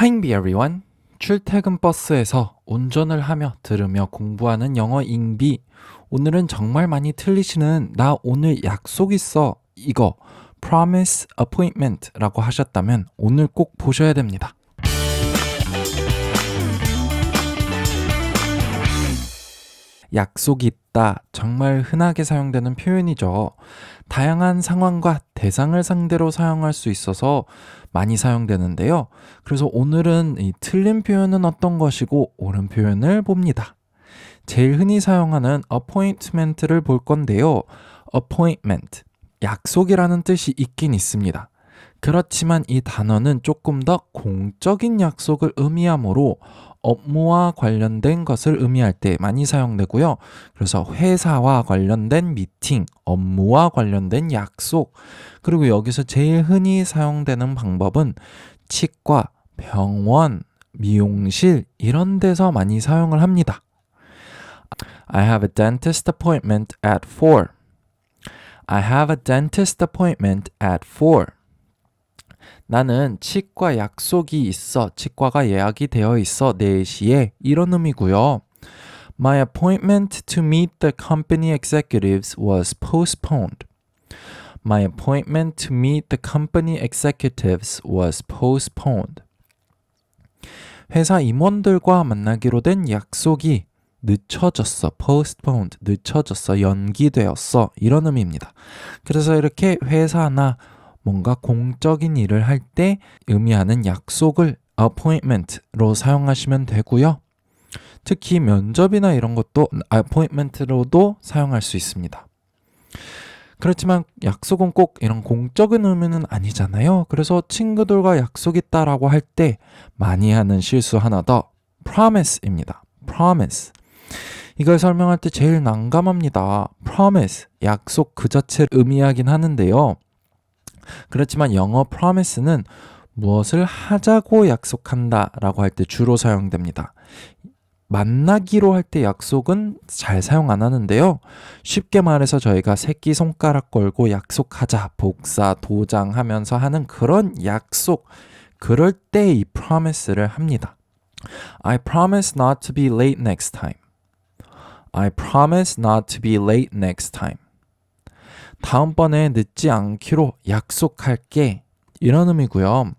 Hi, everyone. 출퇴근 버스에서 운전을 하며 들으며 공부하는 영어 잉비. 오늘은 정말 많이 틀리시는 나 오늘 약속 있어. 이거 promise appointment라고 하셨다면 오늘 꼭 보셔야 됩니다. 약속이 있다. 정말 흔하게 사용되는 표현이죠. 다양한 상황과 대상을 상대로 사용할 수 있어서 많이 사용되는데요. 그래서 오늘은 이 틀린 표현은 어떤 것이고 옳은 표현을 봅니다. 제일 흔히 사용하는 appointment를 볼 건데요. appointment. 약속이라는 뜻이 있긴 있습니다. 그렇지만 이 단어는 조금 더 공적인 약속을 의미하므로 업무와 관련된 것을 의미할 때 많이 사용되고요. 그래서 회사와 관련된 미팅, 업무와 관련된 약속, 그리고 여기서 제일 흔히 사용되는 방법은 치과, 병원, 미용실 이런 데서 많이 사용을 합니다. I have a dentist appointment at 4. I have a dentist appointment at 4. 나는 치과 약속이 있어. 치과가 예약이 되어 있어. 4시에. 이런 의미고요. My appointment to meet the company executives was postponed. My appointment to meet the company executives was postponed. 회사 임원들과 만나기로 된 약속이 늦춰졌어. postponed. 늦춰졌어. 연기되었어. 이런 의미입니다. 그래서 이렇게 회사나 뭔가 공적인 일을 할 때 의미하는 약속을 appointment로 사용하시면 되고요. 특히 면접이나 이런 것도 appointment로도 사용할 수 있습니다. 그렇지만 약속은 꼭 이런 공적인 의미는 아니잖아요. 그래서 친구들과 약속 있다라고 할 때 많이 하는 실수 하나 더 promise입니다. promise. 이걸 설명할 때 제일 난감합니다. promise. 약속 그 자체를 의미하긴 하는데요. 그렇지만 영어 promise는 무엇을 하자고 약속한다 라고 할 때 주로 사용됩니다. 만나기로 할 때 약속은 잘 사용 안 하는데요. 쉽게 말해서 저희가 새끼 손가락 걸고 약속하자, 복사, 도장 하면서 하는 그런 약속, 그럴 때 이 promise를 합니다. I promise not to be late next time. I promise not to be late next time. 다음번에 늦지 않기로 약속할게. 이런 의미고요.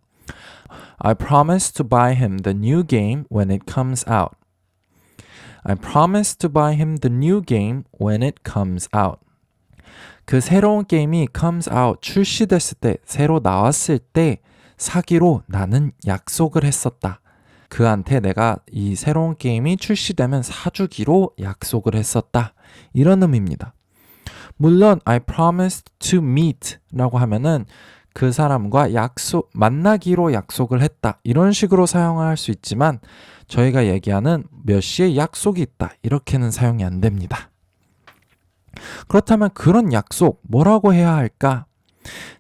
I promise to buy him the new game when it comes out. I promise to buy him the new game when it comes out. 그 새로운 게임이 comes out 출시됐을 때 새로 나왔을 때 사기로 나는 약속을 했었다. 그한테 내가 이 새로운 게임이 출시되면 사주기로 약속을 했었다. 이런 의미입니다. 물론 I promised to meet 라고 하면은 그 사람과 약속, 만나기로 약속을 했다. 이런 식으로 사용할 수 있지만 저희가 얘기하는 몇 시에 약속이 있다. 이렇게는 사용이 안 됩니다. 그렇다면 그런 약속 뭐라고 해야 할까?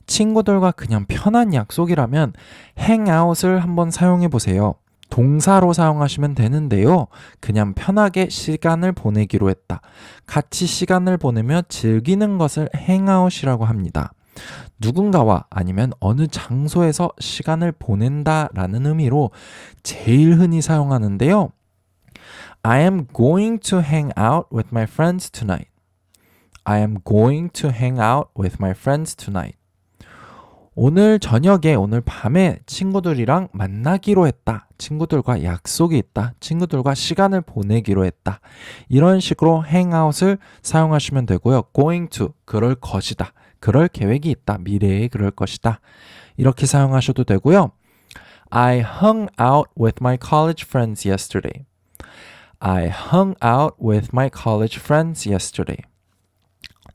친구들과 그냥 편한 약속이라면 행아웃을 한번 사용해 보세요. 동사로 사용하시면 되는데요. 그냥 편하게 시간을 보내기로 했다. 같이 시간을 보내며 즐기는 것을 행아웃이라고 합니다. 누군가와 아니면 어느 장소에서 시간을 보낸다 라는 의미로 제일 흔히 사용하는데요. I am going to hang out with my friends tonight. I am going to hang out with my friends tonight. 오늘 저녁에, 오늘 밤에 친구들이랑 만나기로 했다. 친구들과 약속이 있다. 친구들과 시간을 보내기로 했다. 이런 식으로 hangout을 사용하시면 되고요. going to, 그럴 것이다. 그럴 계획이 있다. 미래에 그럴 것이다. 이렇게 사용하셔도 되고요. I hung out with my college friends yesterday. I hung out with my college friends yesterday.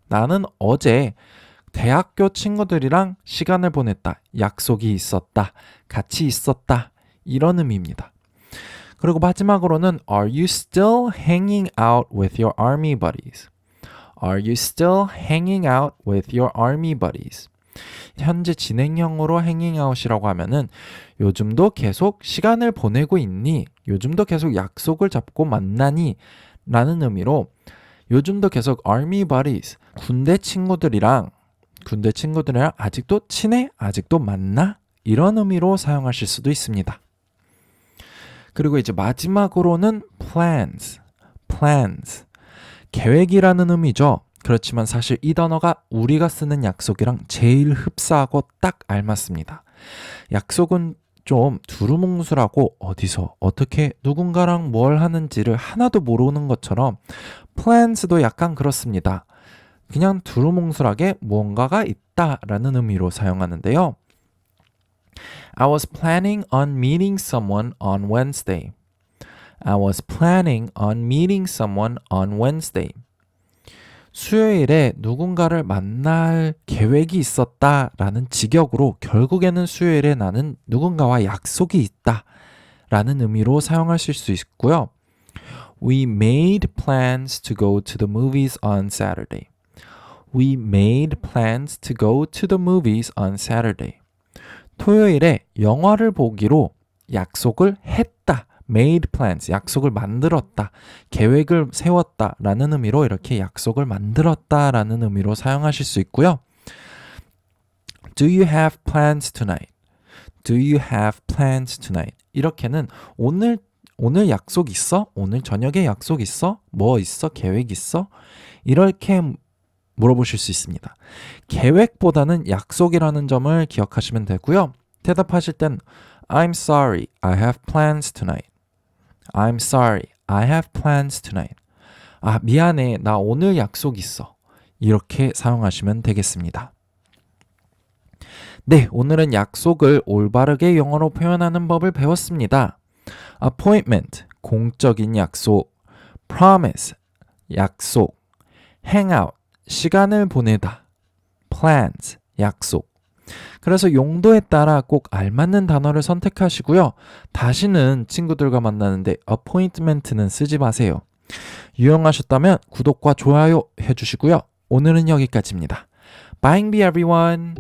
나는 어제 대학교 친구들이랑 시간을 보냈다. 약속이 있었다. 같이 있었다. 이런 의미입니다. 그리고 마지막으로는 Are you still hanging out with your army buddies? Are you still hanging out with your army buddies? 현재 진행형으로 hanging out이라고 하면은 요즘도 계속 시간을 보내고 있니? 요즘도 계속 약속을 잡고 만나니? 라는 의미로 요즘도 계속 army buddies, 군대 친구들이랑 군대 친구들이랑 아직도 친해? 아직도 만나? 이런 의미로 사용하실 수도 있습니다. 그리고 이제 마지막으로는 plans, plans. 계획이라는 의미죠. 그렇지만 사실 이 단어가 우리가 쓰는 약속이랑 제일 흡사하고 딱 알맞습니다. 약속은 좀 두루뭉술하고 어디서 어떻게 누군가랑 뭘 하는지를 하나도 모르는 것처럼 plans도 약간 그렇습니다. 그냥 두루뭉술하게 무언가가 있다라는 의미로 사용하는데요. I was planning on meeting someone on Wednesday. I was planning on meeting someone on Wednesday. 수요일에 누군가를 만날 계획이 있었다 라는 직역으로 결국에는 수요일에 나는 누군가와 약속이 있다 라는 의미로 사용하실 수 있고요. We made plans to go to the movies on Saturday. We made plans to go to the movies on Saturday. 토요일에 영화를 보기로 약속을 했다. made plans, 약속을 만들었다. 계획을 세웠다. 라는 의미로 이렇게 약속을 만들었다. 라는 의미로 사용하실 수 있고요. Do you have plans tonight? Do you have plans tonight? 이렇게는 오늘 오늘 약속 있어? 오늘 저녁에 약속 있어? 뭐 있어? 계획 있어? 이렇게 물어보실 수 있습니다. 계획보다는 약속이라는 점을 기억하시면 되고요. 대답하실 땐 I'm sorry, I have plans tonight. I'm sorry, I have plans tonight. 아, 미안해, 나 오늘 약속 있어. 이렇게 사용하시면 되겠습니다. 네, 오늘은 약속을 올바르게 영어로 표현하는 법을 배웠습니다. appointment, 공적인 약속, promise, 약속, hangout, 시간을 보내다. plans, 약속. 그래서 용도에 따라 꼭 알맞는 단어를 선택하시고요. 다시는 친구들과 만나는데 appointment는 쓰지 마세요. 유용하셨다면 구독과 좋아요 해주시고요. 오늘은 여기까지입니다. Bye, everyone.